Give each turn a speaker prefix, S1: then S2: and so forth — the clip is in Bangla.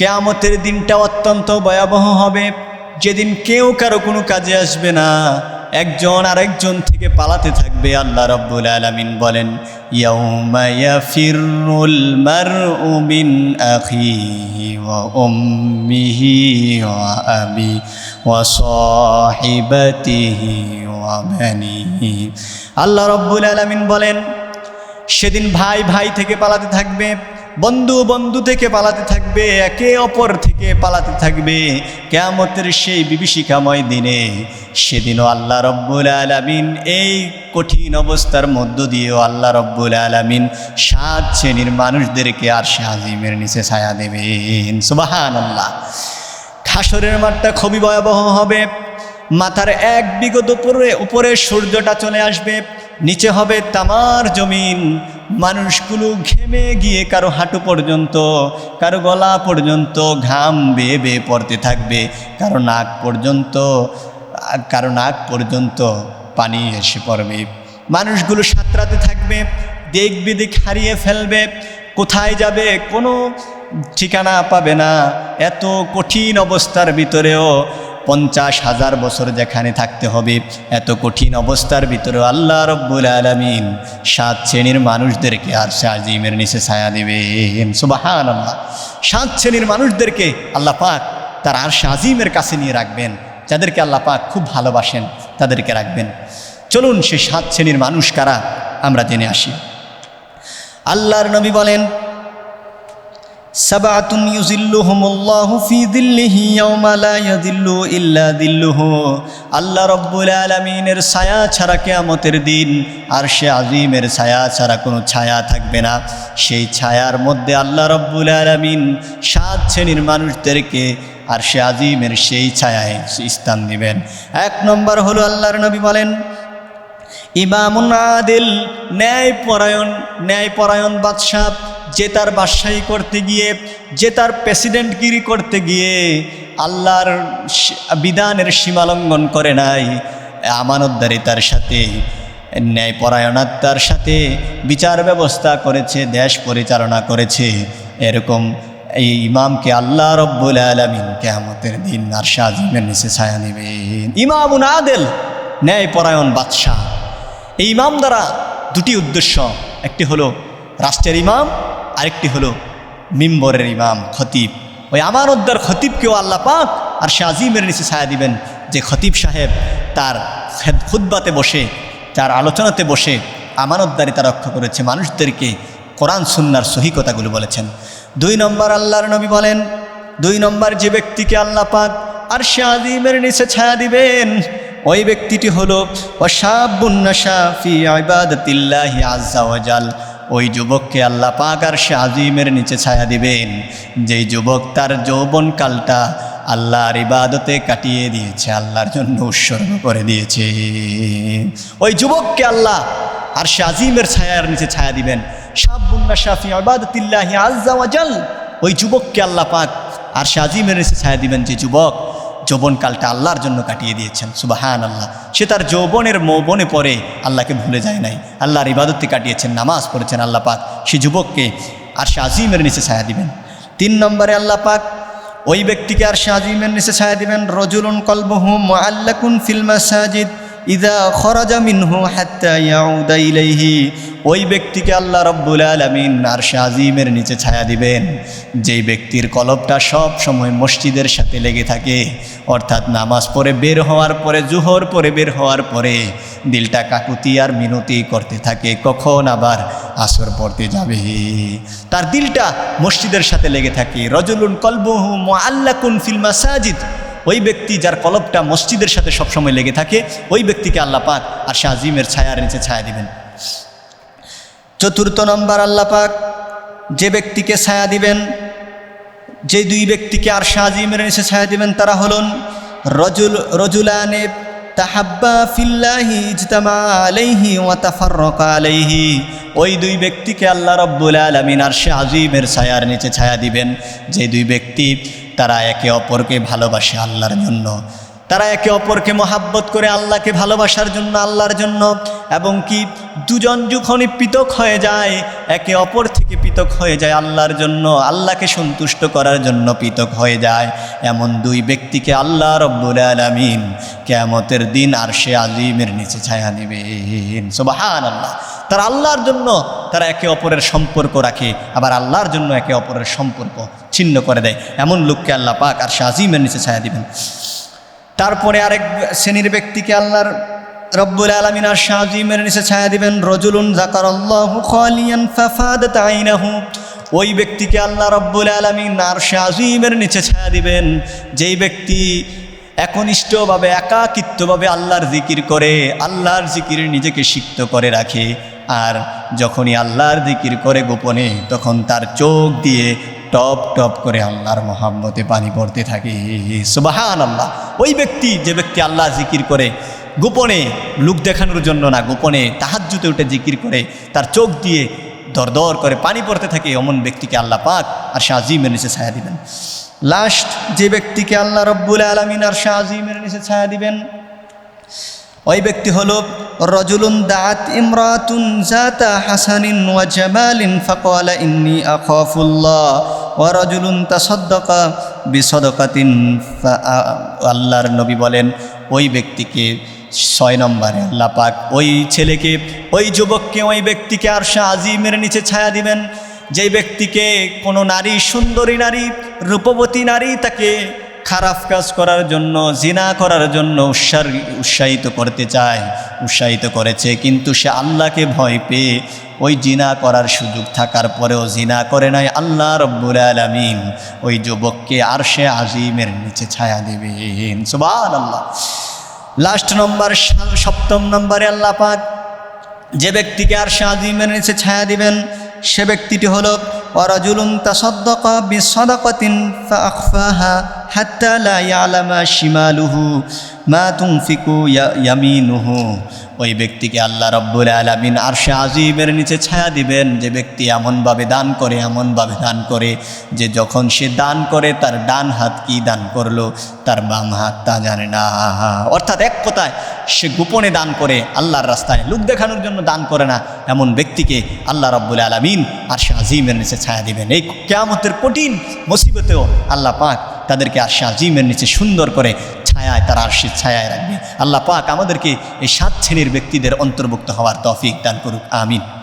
S1: কেয়ামতের দিনটা অত্যন্ত ভয়াবহ হবে। যেদিন কেউ কারও কোনো কাজে আসবে না, একজন আরেকজন থেকে পালাতে থাকবে, আল্লাহ রব্বুল আলামিন বলেন আল্লাহ রব্বুল আলামিন বলেন, সেদিন ভাই ভাই থেকে পালাতে থাকবে বন্ধু বন্ধু থেকে পালাতে থাকবে, একে অপর থেকে পালাতে থাকবে। কেয়ামতের সেই বিভীষিকাময় দিনে সেদিনও আল্লাহ রব্বুল আলামিন এই কঠিন অবস্থার মধ্য দিয়েও আল্লাহ রব্বুল আলামিন সাত শ্রেণির মানুষদেরকে আর আজিমের নিচে ছায়া দেবেন। সুবাহান আল্লাহ খাসরের মাঠটা খুবই ভয়াবহ হবে। মাথার এক বিগত উপরে উপরে সূর্যটা চলে আসবে। নিচে হবে তামার জমিন। মানুষগুলো ঘেমে গিয়ে কারও হাঁটু পর্যন্ত, কারও গলা পর্যন্ত ঘাম বেয়ে বেয়ে পড়তে থাকবে। কারও নাক পর্যন্ত কারও নাক পর্যন্ত পানি এসে পড়বে। মানুষগুলো সাঁতরাতে থাকবে দেখ বিদিক হারিয়ে ফেলবে। কোথায় যাবে কোনো ঠিকানা পাবে না। এত কঠিন অবস্থার ভিতরেও পঞ্চাশ হাজার বছর যেখানে থাকতে হবে, এত কঠিন অবস্থার ভিতরে আল্লাহ রব্বুল আলমিন সাত শ্রেণির মানুষদেরকে আর সে আজিমের নিচে ছায়া দেবেন। সুবাহান আল্লাহ সাত শ্রেণির মানুষদেরকে আল্লাহ পাক তার আর সে আজিমের কাছে নিয়ে রাখবেন, যাদেরকে আল্লাহ পাক খুব ভালোবাসেন, তাদেরকে রাখবেন। চলুন সে সাত শ্রেণির মানুষ কারা, আমরা জেনে আসি। আল্লাহর নবী বলেন সাবাতুন ইউজিল্লুহুমুল্লাহু ফি দিল্লিহি ইয়াওমা লা ইয়াদিল্লু ইল্লা দিল্লুহু আল্লাহ রব্বুল আলামিনের ছায়া ছাড়া কিয়ামতের দিন আর সে আজিমের ছায়া ছাড়া কোনো ছায়া থাকবে না। সেই ছায়ার মধ্যে আল্লাহ রব্বুল আলামিন সাত শ্রেণির মানুষদেরকে আর সে আজিমের সেই ছায়ায় স্থান দিবেন। এক নম্বর হলো আল্লাহর নবী বলেন, ইমামুন আদিল ন্যায় পরায়ণ ন্যায় পরায়ণ বাদশাহ যে তার বাদশাহী করতে গিয়ে, যে তার প্রেসিডেন্টগিরি করতে গিয়ে আল্লাহর বিধানের সীমালঙ্ঘন করে নাই আমানতদারিতার সাথে ন্যায় পরায়ণতার সাথে, বিচার ব্যবস্থা করেছে, দেশ পরিচালনা করেছে, এরকম এই ইমামকে আল্লাহ রব্বুল আলমিন কেয়ামতের দিন আর শাহিমের নিচে ছায়া নেবেন ইমামুন আদেল ন্যায় পরায়ণ বাদশাহ। এই ইমাম দ্বারা দুটি উদ্দেশ্য, একটি হলো রাষ্ট্রের ইমাম আরেকটি হলো মিম্বরের ইমাম, খতিব। ওই আমানতদার খতিবকেও আল্লাহ পাক আর সে আজিমের নিচে ছায়া দিবেন যে খতিব সাহেব তার খেদ- খুতবাতে বসে, তার আলোচনাতে বসে আমানতদারিতা রক্ষা করেছে। মানুষদেরকে কোরআন, সুন্নার সহি কথাগুলো বলেছেন। দুই নম্বর আল্লাহর নবী বলেন, দুই নম্বর যে ব্যক্তিকে আল্লাহ পাক আর আজিমের নিচে ছায়া দিবেন, ওই ব্যক্তিটি হলো অসাবুন্নাশাফি আইবাদতিল্লাহি আজ্জাওয়াজাল ওই যুবককে আল্লাহ পাক আর সে আজিমের নিচে ছায়া দিবেন। যেই যুবক তার যৌবনকালটা আল্লাহর ইবাদতে কাটিয়ে দিয়েছে, আল্লাহর জন্য উৎসর্গ করে দিয়েছে। ওই যুবককে আল্লাহ আর সে আজিমের ছায়ার নিচে ছায়া দিবেন। সাবুন্না শাফি আবাদতিল্লাহি আজ্জাওয়াজাল ওই যুবককে আল্লাহ পাক আর সে আজিমের নিচে ছায়া দিবেন যে যুবক যৌবনকালটা আল্লাহর জন্য কাটিয়ে দিয়েছেন সুবাহান আল্লাহ সে তার যৌবনের মৌবনে পরে আল্লাহকে ভুলে যায় নাই। আল্লাহর ইবাদতকে কাটিয়েছেন, নামাজ পড়েছেন আল্লাহ পাক। সে যুবককে আর সে আজিমের নিচে ছায়া দিবেন। তিন নম্বরে আল্লাহ পাক, ওই ব্যক্তিকে আর সে আজিমের নিচে ছায়া দিবেন, রজুলুন কলবহু মোয়াল্লাকুন ফিল্মা মাসাজিদ। ইদা খরাজা মিনহু হাত্তা ইয়াউদা ইলাইহি, ওই ব্যক্তিকে আল্লাহ রব্বুল আলামিন আর আজিমের নিচে ছায়া দিবেন। যেই ব্যক্তির কলবটা সব সময় মসজিদের সাথে লেগে থাকে, অর্থাৎ নামাজ পড়ে বের হওয়ার পরে, জুহর পরে বের হওয়ার পরে দিলটা কাকুতি আর মিনতি করতে থাকে, কখন আবার আসর পড়তে যাবে? তার দিলটা মসজিদের সাথে লেগে থাকে। রজুলুন কলবহু মুআল্লাকুন ফিল মাসাজিদ। ওই ব্যক্তি যার কলবটা মসজিদের সাথে সবসময় লেগে থাকে, ওই ব্যক্তিকে আল্লাহ পাক আর সে আজিমের ছায়ার নিচে ছায়া দিবেন। চতুর্থ নম্বর আল্লাহ পাক, যে ব্যক্তিকে ছায়া দিবেন, যে দুই ব্যক্তিকে আর শাহিমের নিচে ছায়া দিবেন, তারা হলুন রজুল, রজুলানে তাহাব্বা ফিল্লাহি ইজতামা আলাইহি ওয়া তাফাররাকা আলাইহি। ওই দুই ব্যক্তিকে আল্লাহ রব্বুল আলামিন আর সে আজিমের ছায়ার নিচে ছায়া দিবেন। যে দুই ব্যক্তি তারা একে অপরকে ভালোবাসে আল্লাহর জন্য। তারা একে অপরকে মহাব্বত করে আল্লাহকে ভালোবাসার জন্য, আল্লাহর জন্য। এবং কি দুজন যখনই পৃথক হয়ে যায়, একে অপর থেকে পৃথক হয়ে যায় আল্লাহর জন্য, আল্লাহকে সন্তুষ্ট করার জন্য পৃথক হয়ে যায়। এমন দুই ব্যক্তিকে আল্লাহ রব্বুল আলমিন কেয়ামতের দিন আর সে আজিমের নিচে ছায়া নেবেন সোবাহান আল্লাহ তারা আল্লাহর জন্য, তারা একে অপরের সম্পর্ক রাখে, আবার আল্লাহর জন্য একে অপরের সম্পর্ক ছিন্ন করে দেয়। এমন লোককে আল্লাহ পাক আর আজিমের নিচে ছায়া দিবেন। তারপরে আরেক শ্রেণির ব্যক্তিকে আল্লাহর রব্বুল আলমিন আর শাহজিমের নিচে ছায়া দিবেন, রজুলুন জাকার আল্লাহ ওই ব্যক্তিকে আল্লাহ রব্বুল আলমিন আর শাহজিমের নিচে ছায়া দিবেন। যেই ব্যক্তি একনিষ্ঠভাবে, একাকিত্বভাবে আল্লাহর জিকির করে, আল্লাহর জিকির নিজেকে সিক্ত করে রাখে আর যখনই আল্লাহর জিকির করে গোপনে, তখন তার চোখ দিয়ে টপ টপ করে আল্লাহর মহাব্বতে পানি পড়তে থাকে। সুবাহান আল্লাহ ওই ব্যক্তি, যে ব্যক্তি আল্লাহ জিকির করে, গোপনে লুক দেখানোর জন্য না, গোপনে তাহাজ্জুতে উঠে জিকির করে, তার চোখ দিয়ে দরদর করে পানি পড়তে থাকে অমন ব্যক্তিকে আল্লাহ পাক আর শাহজিমের নিচে ছায়া দিবেন। লাস্ট যে ব্যক্তিকে আল্লাহ রব্বুল আলমিন আর শাহজিমের নিচে ছায়া দিবেন, ওই ব্যক্তি হলো রজুলুন দাঁত ইমরাতুন জাতা হাসানিন ওয়া জামালিন ফাকালা ইন্নি আখাফুল্লাহ। ওয়া রজুলুন তাসাদ্দাকা বিসদকাতিন আল্লাহর নবী বলেন, ওই ব্যক্তিকে ছয় নম্বরে আল্লাহ পাক ওই ছেলেকে, ওই যুবককে, ওই ব্যক্তিকে আর শাহ আজিমের নিচে ছায়া দিবেন। যেই ব্যক্তিকে কোনো নারী, সুন্দরী নারী, রূপবতী নারী তাকে খারাপ কাজ করার জন্য, জিনা করার জন্য উৎসার, উৎসাহিত করতে চায়, উৎসাহিত করেছে। কিন্তু সে আল্লাহকে ভয় পেয়ে ওই জিনা করার সুযোগ থাকার পরেও জিনা করে নাই। আল্লাহ রব্বুল আলমিন ওই যুবককে আর সে আজিমের নিচে ছায়া দেবেন। সুবান আল্লাহ লাস্ট নম্বর সপ্তম নম্বরে আল্লাহ পাক যে ব্যক্তিকে আর সে আজিমের নিচে ছায়া দিবেন, সে ব্যক্তিটি হল ওয়ারাজুলুন তাসাদ্দাকা বিসাদাকাতিন ফাআখফাহা হাত্তা লা ইয়ালামা শিমালুহু, মা তুনফিকু ইয়া- ইয়ামিনুহু। ওই ব্যক্তিকে আল্লাহ রব্বুল আলামিন আর সে আজিমের নিচে ছায়া দিবেন, যে ব্যক্তি এমনভাবে দান করে, এমনভাবে দান করে, যে যখন সে দান করে, তার ডান হাত কি দান করল, তার বাম হাত তা জানে না। অর্থাৎ এক কথায়, সে গোপনে দান করে, আল্লাহর রাস্তায় লোক দেখানোর জন্য দান করে না, এমন ব্যক্তিকে আল্লাহ রব্বুল আলমিন আর সে আজিমের নিচে ছায়া দিবেন। এই কেয়ামতের কঠিন মুসিবতেও আল্লাহ পাক তাদেরকে আর শাহজিমের নিচে সুন্দর করে ছায়ায় তারা আরশির ছায়ায় রাখবে। আল্লাহ পাক আমাদেরকে এই সাত শ্রেণির ব্যক্তিদের অন্তর্ভুক্ত হওয়ার তফিক দান করুক, আমিন।